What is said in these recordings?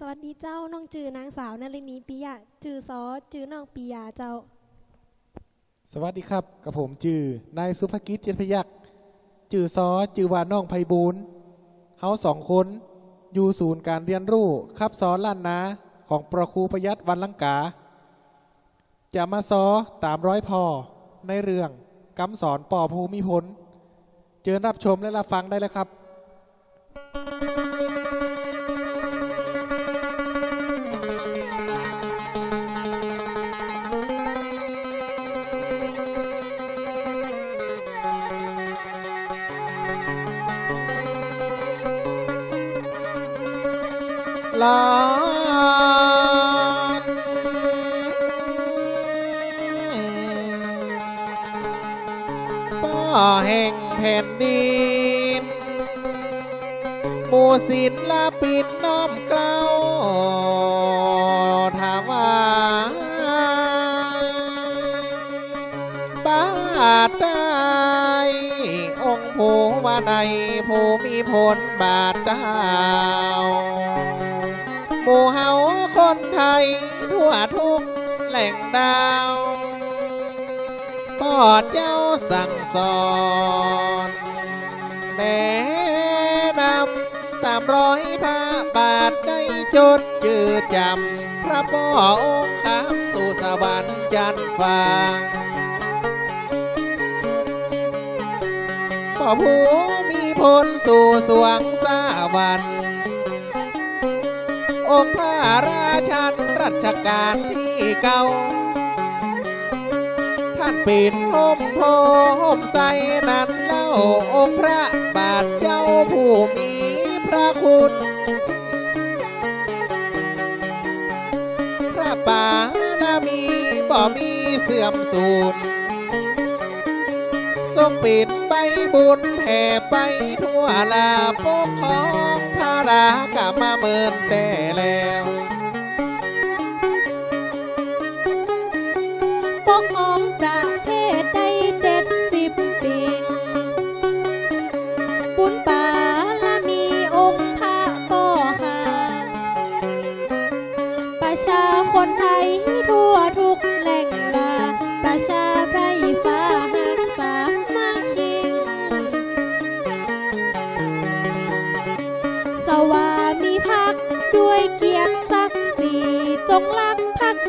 สวัสดีเจ้าน้องจือนางสาวนลินีปิยะจือซอจือน้องปิยาเจ้า สวัสดีครับกับผมจือนายสุภกิจเจตพยักษ์จือซอจือวาน้องไพบูลเฮาสองคนอยู่ศูนย์การเรียนรู้คับสอนล้านนาของประครูประยัดวันลังกา จะมาซอตามร้อยพอในเรื่องกำสอนปอภูมิพลเจอรับชมและรับฟังได้แล้วครับ ลานป้าแห่งแผ่นดินหมู่ศิลปินน้อมเกล้าถาว่าบ้าใต้องค์ผู้ว่าในผู้มีผลบาทเจ้า เฮาคนไทย ทั่วทุกแหล่งดาวพ่อเจ้าสั่งสอนแนะนำตามร้อยพระบาทได้จดจือจำ พระพ่อองค์คำสู่สวรรค์จันฟ้าพ่อผู้มีพลสู่สวงสวรรค์ องค์พระราชันรัชกาลที่เก้าท่านปินห่มโพห่มใสนั้นเล่าองค์พระบาทเจ้าผู้มีพระคุณ พระป่านามีบ่มีเสื่อมสูญทรงปิดใบบุญแผ่ไปทั่วลาปกของ พระรากามาเมินแต่แล้วปกครองประ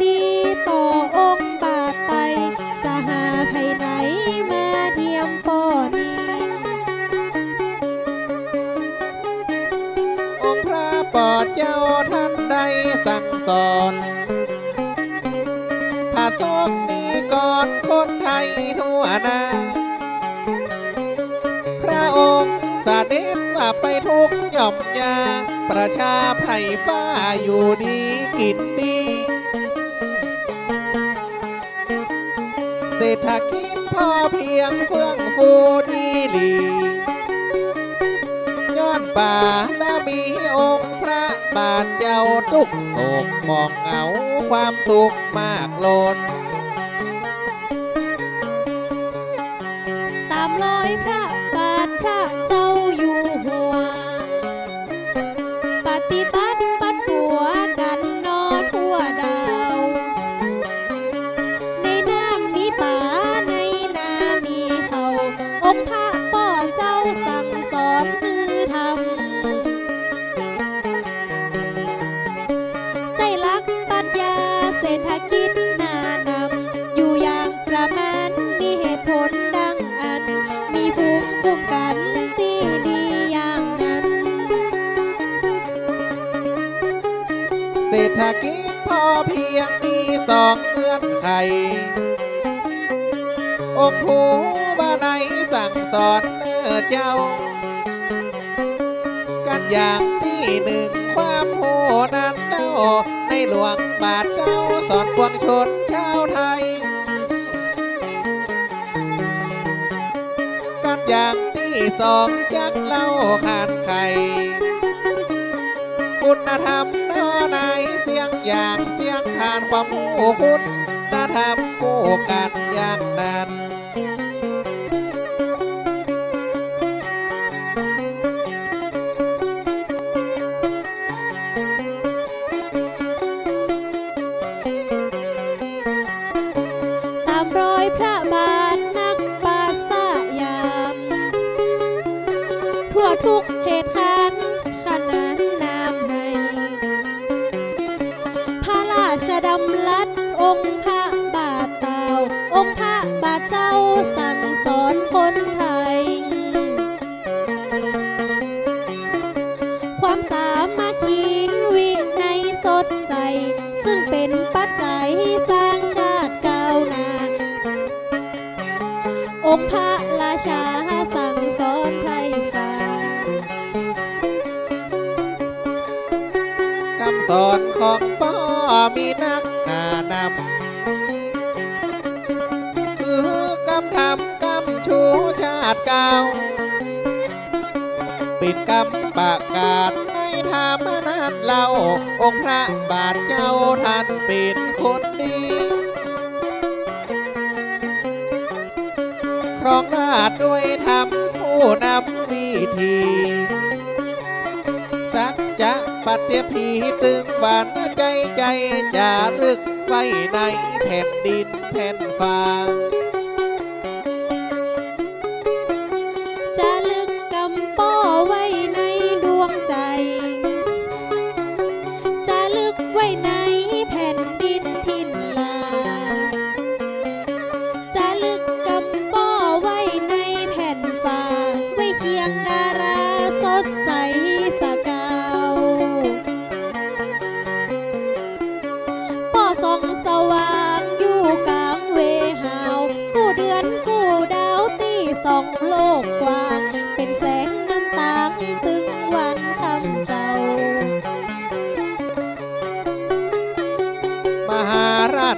ดีต่อองค์บาทไตรจะหาใครไหนมาเทียมป่อนี้องค์พระปอดเจ้าท่านได้สั่งสอนพระโชคนี้ก่อนคนไทยทั่วนาพระองค์เสด็จว่าไปทุกหย่อมยา ประชาไพร่ฟ้าอยู่ดีกินดี ศรษฐกิจพอเพียงเฟื่องฟูดีหลีย้อนป่าและมีองค์พระบาทเจ้าทุกโศกมองเหงาความสุขมากล้นตามรอยพระบาทพระเจ้า รษฐกิจพอเพียงมีสองเงื่อนไข องค์ผู้บาในสั่งสอนเนื้อเจ้า กันอย่างที่หนึ่งความโหนั้นเล่าในหลวงบาทเจ้าสอนปวงชนชาวไทย กันอย่างที่สองจักเล่าขานไข่คุณธรรมน้ นายเสียงอย่างเสียงทานความโอ้คุณถ้าทำกู้กันอย่างนั้นพระบาทนักปราสยาม ทั่วทุกเขตคัน อนของพ่อมีนักหนานำคือกำทำกำชูชาติเก่าปิดกำประกาศในธรรมนันเราองค์พระบาทเจ้าท่านป็นคนดีครองราชด้วยธรรมผู้นำวิธี จะปฏิพีตึงบันใจใจจะลึกไว้ในแผ่นดินแผ่นฟ้า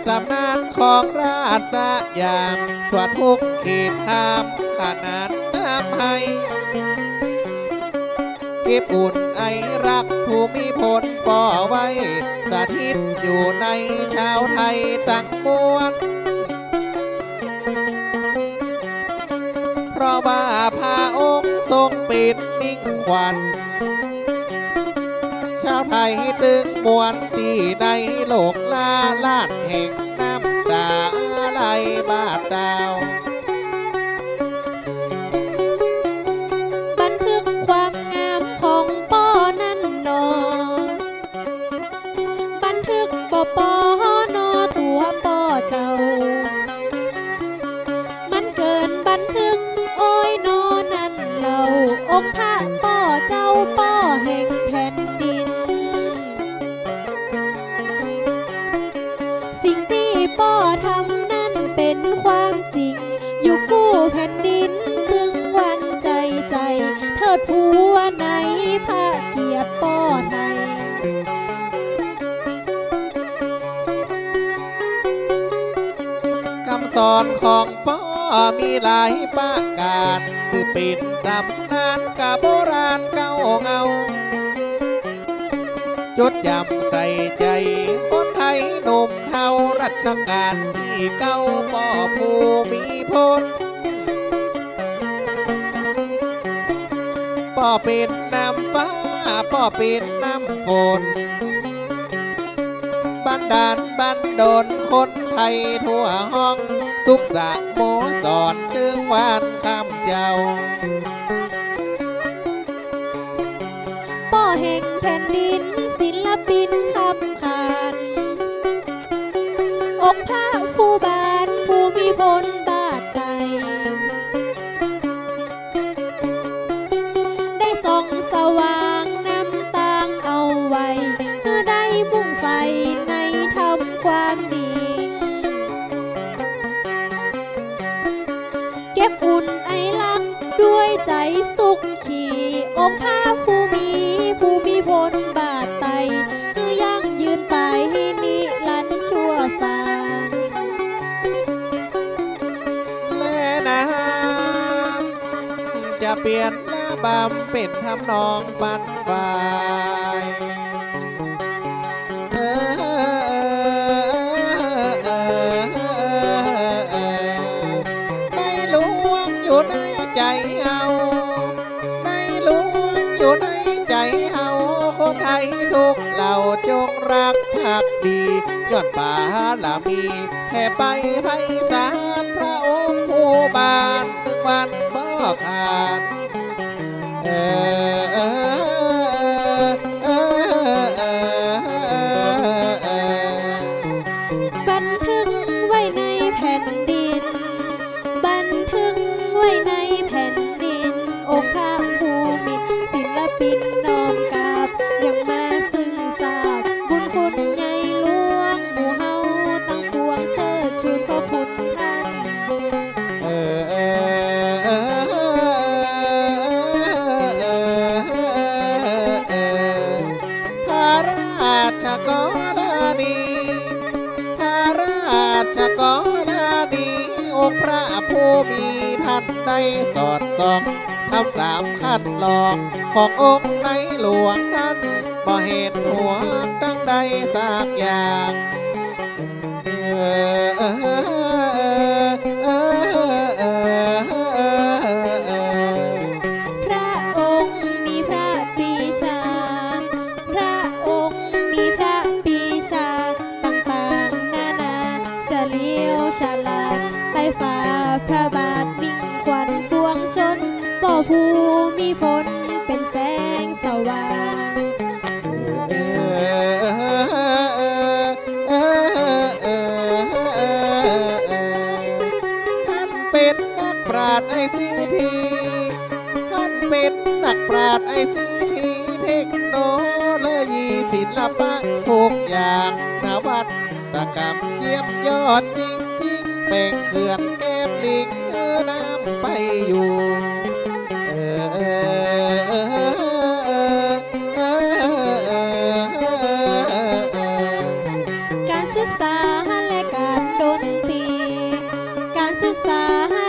ตำนานของราชสยามทั่วทุกเขตทามขนาดน้ำให้เก็บอุ่นไอรักภูมิพลป่อไว้ สถิตอยู่ในชาวไทยตั้งมวลเพราะว่าพระองค์ทรงปิดนิ่งควัน ไทยตึงมวนที่ในโลกลาลาดแห่งน้ำตาไหลบาดดาว ป้อทำนั่นเป็นความจริง อยู่กู้แผ่นดินถึงวันใจใจ เทิดผัวในพระเกียรติป้อไทยคำสอนของพ่อมีหลายประการสืบปิดตำนานกะโบราณเก่าเงาจดจำใส่ใจ ชกาลที่เก้าป่อภูมิพลป่อเป็นน้ำฟ้าป่อเป็นน้ำฝนบันดาลบันดลคนไทยทั่วห้อง สุขสะโมสอนจึงวานคำเจ้าป้อแห่งแผ่นดินศิลปินขับขาน องค์พระผู้บานภูมิพลบาทไตได้ส่องสว่างนำตางเอาไว้เพื่อได้มุ่งไฟในทำความดี เก็บอุ่นไอรักด้วยใจสุขขีองค์พระผู้มีผู้มีพล ปลี่ยนหน้าบำเป็นทำนองปันฝ่ายเออในหลวงอยู่ในใจเอาในหลวงอยู่ในใจเอาคนไทยทุกเหล่าจงรักภักดีย้อนป่าลามีแผ่ไปไพศาลพระองค์ผู้บานถึงวันบ่ขาด เในได้สอดส่องทำตามคัดลอกขององค์ในหลวงนั้นบ่เห็นหัวตั้งใดสักอย่างเออ พระบาทมิ่งควันปวงชนป่อผู้มีผลเป็นแสงสว่างท่านเป็นนักปราชญ์ไอซีทีท่านเป็นนักปราชญ์ไอซีทีเทคโนโลยีศิลปะทุกอย่างนวัตกรรมเยี่ยมยอดจริงๆเป็นเขื่อนแก้ ลิงน้ำไปอยู่เอการศึกษาและการดนตรี การศึกษา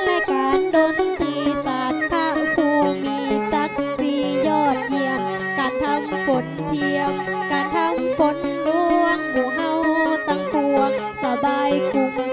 และการดนตรีศาสตร์พระภูมิจักรียอดเยี่ยม การทำฝนเทียม การทำฝนล้วงหมู่เฮาตั้งปวงสบายคุ้ม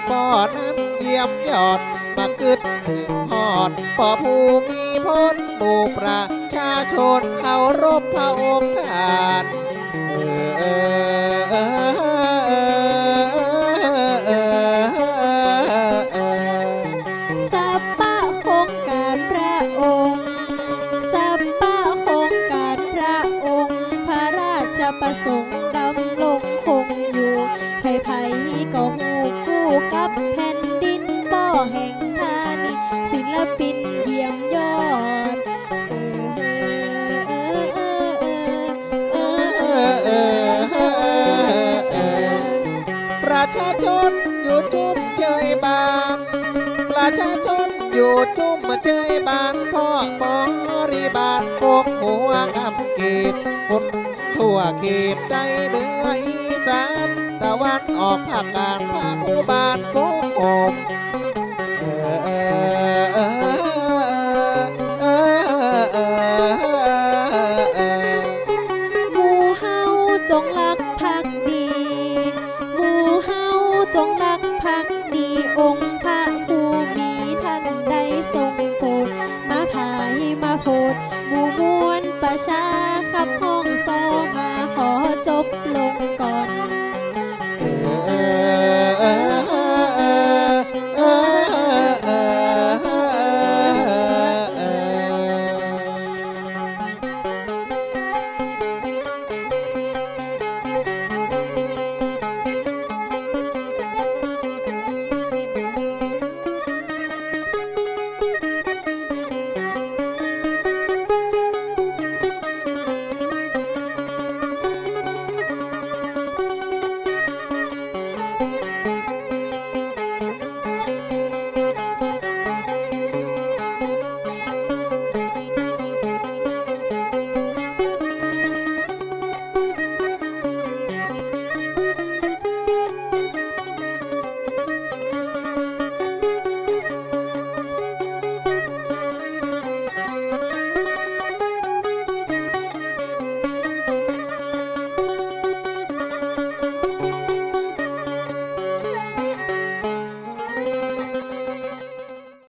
ชาปอนั้นเยี่ยมยอดมาเกิดถึงหอดปอผู้มีพ้นหมู่ประชาชนเขารบพระองค์ท่านเออ ประชาชนอยู่จุ่มเจยบานพ่อบริบาลพวกหัวกำเกบคนทั่วเขตใจเหนืออีสานตะวันออกภาคกลางภาคอุบานโคกโอบ มวลประชาขับห้องซอมาขอจบลงก่อน